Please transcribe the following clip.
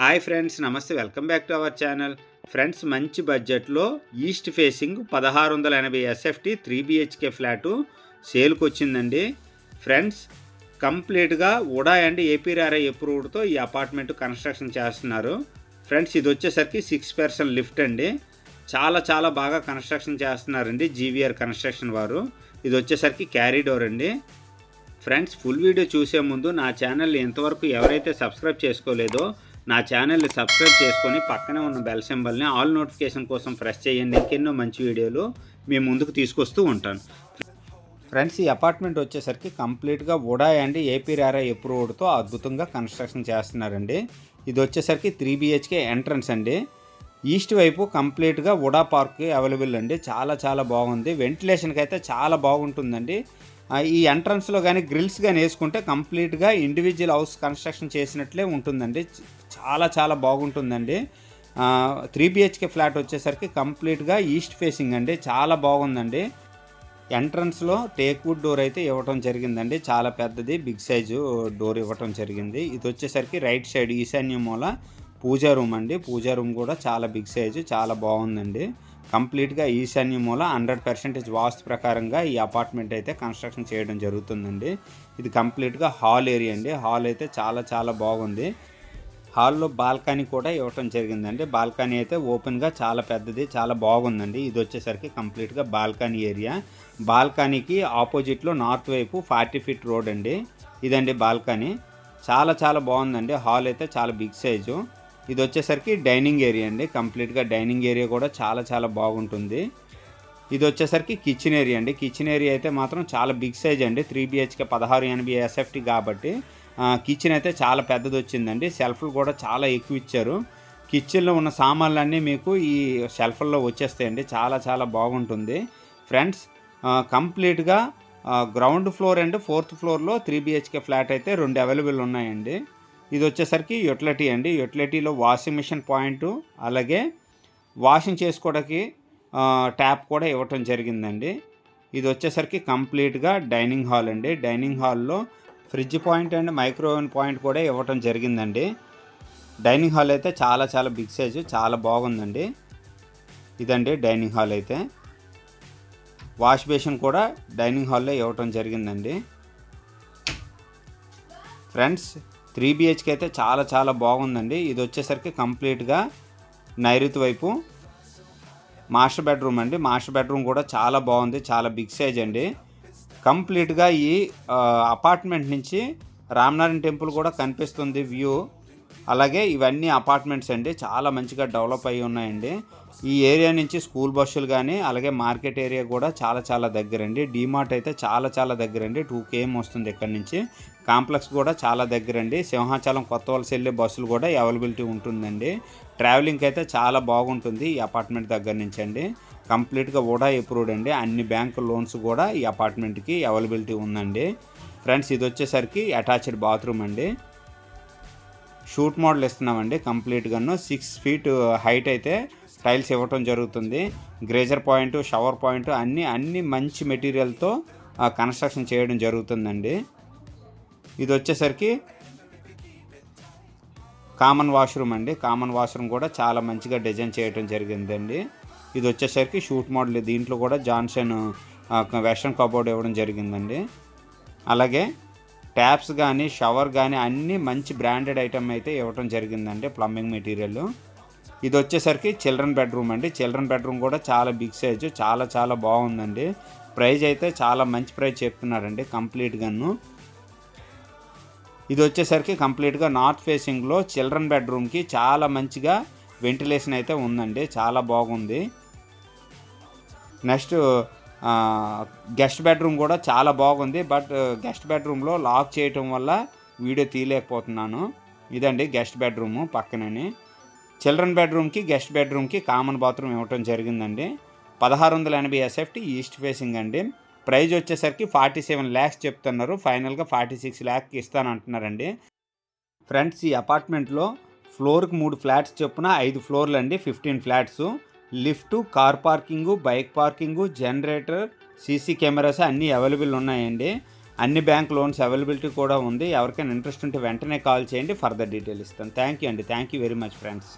Hi friends నమస్తే. Welcome back to our channel. Friends మంచి బడ్జెట్లో ఈస్ట్ ఫేసింగ్ పదహారు వందల ఎనభై ఎస్ఎఫ్టీ త్రీ బిహెచ్కే ఫ్లాటు సేల్కి వచ్చిందండి ఫ్రెండ్స్ కంప్లీట్గా ఉడా అండ్ ఏపీఆర్ఐ అప్రూవ్డ్తో ఈ అపార్ట్మెంట్ కన్స్ట్రక్షన్ చేస్తున్నారు. ఫ్రెండ్స్ ఇది వచ్చేసరికి సిక్స్ పర్సెంట్ లిఫ్ట్ అండి. చాలా చాలా బాగా కన్స్ట్రక్షన్ చేస్తున్నారండి జీవీఆర్ కన్స్ట్రక్షన్ వారు. ఇది వచ్చేసరికి క్యారీడోర్ అండి. ఫ్రెండ్స్ ఫుల్ వీడియో చూసే ముందు నా ఛానల్ ఇంతవరకు ఎవరైతే సబ్స్క్రైబ్ చేసుకోలేదో నా ఛానల్ని సబ్స్క్రైబ్ చేసుకొని పక్కనే ఉన్న బెల్ సింబల్ని ఆల్ నోటిఫికేషన్ కోసం ప్రెస్ చేయండి. ఇంకెన్నో మంచి వీడియోలు మీ ముందుకు తీసుకొస్తూ ఉంటాను. ఫ్రెండ్స్ ఈ అపార్ట్మెంట్ వచ్చేసరికి కంప్లీట్గా వుడా అండ్ రారా అప్రూవ్డ్తో అద్భుతంగా కన్స్ట్రక్షన్ చేస్తున్నారండి. ఇది వచ్చేసరికి త్రీ బిహెచ్కే ఎంట్రన్స్ అండి. ఈస్ట్ వైపు కంప్లీట్గా వుడా పార్క్ అవైలబుల్ అండి. చాలా చాలా బాగుంది. వెంటిలేషన్కి అయితే చాలా బాగుంటుందండి. ఈ ఎంట్రన్స్లో కానీ గ్రిల్స్ కానీ వేసుకుంటే కంప్లీట్గా ఇండివిజువల్ హౌస్ కన్స్ట్రక్షన్ చేసినట్లే ఉంటుందండి. చాలా చాలా బాగుంటుందండి. త్రీ బిహెచ్కే ఫ్లాట్ వచ్చేసరికి కంప్లీట్గా ఈస్ట్ ఫేసింగ్ అండి. చాలా బాగుందండి. ఎంట్రన్స్లో టేక్వుడ్ డోర్ అయితే ఇవ్వటం జరిగిందండి. చాలా పెద్దది బిగ్ సైజు డోర్ ఇవ్వటం జరిగింది. ఇది వచ్చేసరికి రైట్ సైడ్ ఈశాన్య మూల పూజా రూమ్ అండి. పూజా రూమ్ కూడా చాలా బిగ్ సైజు చాలా బాగుందండి. కంప్లీట్గా ఈశాన్య మూల హండ్రెడ్ పర్సెంటేజ్ వాస్తు ప్రకారంగా ఈ అపార్ట్మెంట్ అయితే కన్స్ట్రక్షన్ చేయడం జరుగుతుందండి. ఇది కంప్లీట్గా హాల్ ఏరియా అండి. హాల్ అయితే చాలా చాలా బాగుంది. హాల్లో బాల్కనీ కూడా ఇవ్వటం జరిగిందండి. బాల్కనీ అయితే ఓపెన్గా చాలా పెద్దది చాలా బాగుందండి. ఇది వచ్చేసరికి కంప్లీట్గా బాల్కనీ ఏరియా. బాల్కనీకి ఆపోజిట్లో నార్త్ వైపు ఫార్టీ ఫీట్ రోడ్ అండి. ఇదండి బాల్కనీ. చాలా చాలా బాగుందండి. హాల్ అయితే చాలా బిగ్ సైజు. ఇది వచ్చేసరికి డైనింగ్ ఏరియా అండి. కంప్లీట్గా డైనింగ్ ఏరియా కూడా చాలా చాలా బాగుంటుంది. ఇది వచ్చేసరికి కిచెన్ ఏరియా అండి. కిచెన్ ఏరియా అయితే మాత్రం చాలా బిగ్ సైజ్ అండి. త్రీ బిహెచ్కే పదహారు ఎనభై ఎస్ఎఫ్టీ కాబట్టి కిచెన్ అయితే చాలా పెద్దది వచ్చిందండి. సెల్ఫ్లు కూడా చాలా ఎక్కువ ఇచ్చారు. కిచెన్లో ఉన్న సామాన్లన్నీ మీకు ఈ షెల్ఫ్ల్లో వచ్చేస్తాయండి. చాలా చాలా బాగుంటుంది. ఫ్రెండ్స్ కంప్లీట్గా గ్రౌండ్ ఫ్లోర్ అండ్ ఫోర్త్ ఫ్లోర్లో త్రీ బిహెచ్కే ఫ్లాట్ అయితే రెండు అవైలబుల్ ఉన్నాయండి. ఇది వచ్చేసరికి యూటిలిటీ అండి. యూటిలిటీలో వాషింగ్ మిషన్ పాయింట్ అలాగే వాషింగ్ చేసుకోవడానికి ట్యాప్ కూడా ఇవ్వటం జరిగిందండి. ఇది వచ్చేసరికి కంప్లీట్గా డైనింగ్ హాల్ అండి. డైనింగ్ హాల్లో fridge point and microwave point కూడా ఇవ్వటం జరిగిందండి. డైనింగ్ హాల్ అయితే చాలా చాలా బిగ్ సైజు చాలా బాగుందండి. ఇదండి డైనింగ్ హాల్ అయితే. వాష్ బేసిన్ కూడా డైనింగ్ హాల్లో ఇవ్వటం జరిగిందండి. ఫ్రెండ్స్ త్రీ బిహెచ్కి అయితే చాలా చాలా బాగుందండి. ఇది వచ్చేసరికి కంప్లీట్గా నైరుతి వైపు మాస్టర్ బెడ్రూమ్ అండి. మాస్టర్ బెడ్రూమ్ కూడా చాలా బాగుంది చాలా బిగ్ సైజ్ అండి. కంప్లీట్గా ఈ అపార్ట్మెంట్ నుంచి రామనారాయణ టెంపుల్ కూడా కనిపిస్తుంది వ్యూ. అలాగే ఇవన్నీ అపార్ట్మెంట్స్ అండి. చాలా మంచిగా డెవలప్ అయి ఉన్నాయండి. ఈ ఏరియా నుంచి స్కూల్ బస్సులు కానీ అలాగే మార్కెట్ ఏరియా కూడా చాలా చాలా దగ్గరండి. డీమార్ట్ అయితే చాలా చాలా దగ్గరండి. టూ కేఎం వస్తుంది ఇక్కడ నుంచి. కాంప్లెక్స్ కూడా చాలా దగ్గరండి. సింహాచలం కొత్త వలస వెళ్ళే బస్సులు కూడా అవైలబిలిటీ ఉంటుందండి. ట్రావెలింగ్కి అయితే చాలా బాగుంటుంది ఈ అపార్ట్మెంట్ దగ్గర నుంచి అండి. కంప్లీట్గా కూడా అప్రూవ్డ్ అండి. అన్ని బ్యాంకు లోన్స్ కూడా ఈ అపార్ట్మెంట్కి అవైలబిలిటీ ఉందండి. ఫ్రెండ్స్ ఇది వచ్చేసరికి అటాచ్డ్ బాత్రూమ్ అండి. షూట్ మోడల్ ఇస్తున్నామండి కంప్లీట్గాను. సిక్స్ ఫీట్ హైట్ అయితే టైల్స్ ఇవ్వటం జరుగుతుంది. గ్రేజర్ పాయింట్ షవర్ పాయింట్ అన్నీ అన్ని మంచి మెటీరియల్తో కన్స్ట్రక్షన్ చేయడం జరుగుతుందండి. ఇది వచ్చేసరికి కామన్ వాష్రూమ్ అండి. కామన్ వాష్రూమ్ కూడా చాలా మంచిగా డిజైన్ చేయడం జరిగిందండి. ఇది వచ్చేసరికి షూట్ మోడల్ దీంట్లో కూడా జాన్సన్ వెస్ట్రన్ కబోర్డ్ ఇవ్వడం జరిగిందండి. అలాగే ట్యాప్స్ కానీ షవర్ కానీ అన్నీ మంచి బ్రాండెడ్ ఐటమ్ అయితే ఇవ్వడం జరిగిందండి. Plumbing material. ఇది వచ్చేసరికి చిల్డ్రన్ బెడ్రూమ్ అండి. చిల్డ్రన్ బెడ్రూమ్ కూడా చాలా బిగ్ సైజు చాలా చాలా బాగుందండి. ప్రైజ్ అయితే చాలా మంచి ప్రైజ్ చెప్తున్నారండి కంప్లీట్గాను ఇది వచ్చేసరికి కంప్లీట్గా నార్త్ ఫేసింగ్లో చిల్డ్రన్ బెడ్రూమ్కి చాలా మంచిగా వెంటిలేషన్ అయితే ఉందండి చాలా బాగుంది. నెక్స్ట్ గెస్ట్ బెడ్రూమ్ కూడా చాలా బాగుంది బట్ గెస్ట్ బెడ్రూమ్లో లాక్ చేయటం వల్ల వీడియో తీయలేకపోతున్నాను. ఇదండి గెస్ట్ బెడ్రూము పక్కనని. చిల్డ్రన్ బెడ్రూమ్కి గెస్ట్ బెడ్రూమ్కి కామన్ బాత్రూమ్ ఇవ్వటం జరిగిందండి. పదహారు వందల ఎనభై ఎస్ఎఫ్టీ ఈస్ట్ ఫేసింగ్ అండి. ప్రైజ్ వచ్చేసరికి ఫార్టీ సెవెన్ ల్యాక్స్ చెప్తున్నారు. ఫైనల్గా ఫార్టీ సిక్స్ ల్యాక్కి ఇస్తానంటున్నారండి. ఫ్రెండ్స్ ఈ అపార్ట్మెంట్లో ఫ్లోర్కి మూడు ఫ్లాట్స్ చొప్పున ఐదు ఫ్లోర్లు అండి. Fifteen flats. Lift car parking bike parking generator CC cameras అన్నీ అవైలబుల్ ఉన్నాయండి. అన్ని బ్యాంక్ లోన్స్ అవైలబిలిటీ కూడా ఉంది. ఎవరికైనా ఇంట్రెస్ట్ ఉంటే వెంటనే కాల్ చేయండి. ఫర్దర్ డీటెయిల్ ఇస్తాను థ్యాంక్ యూ అండి. Thank you very much friends.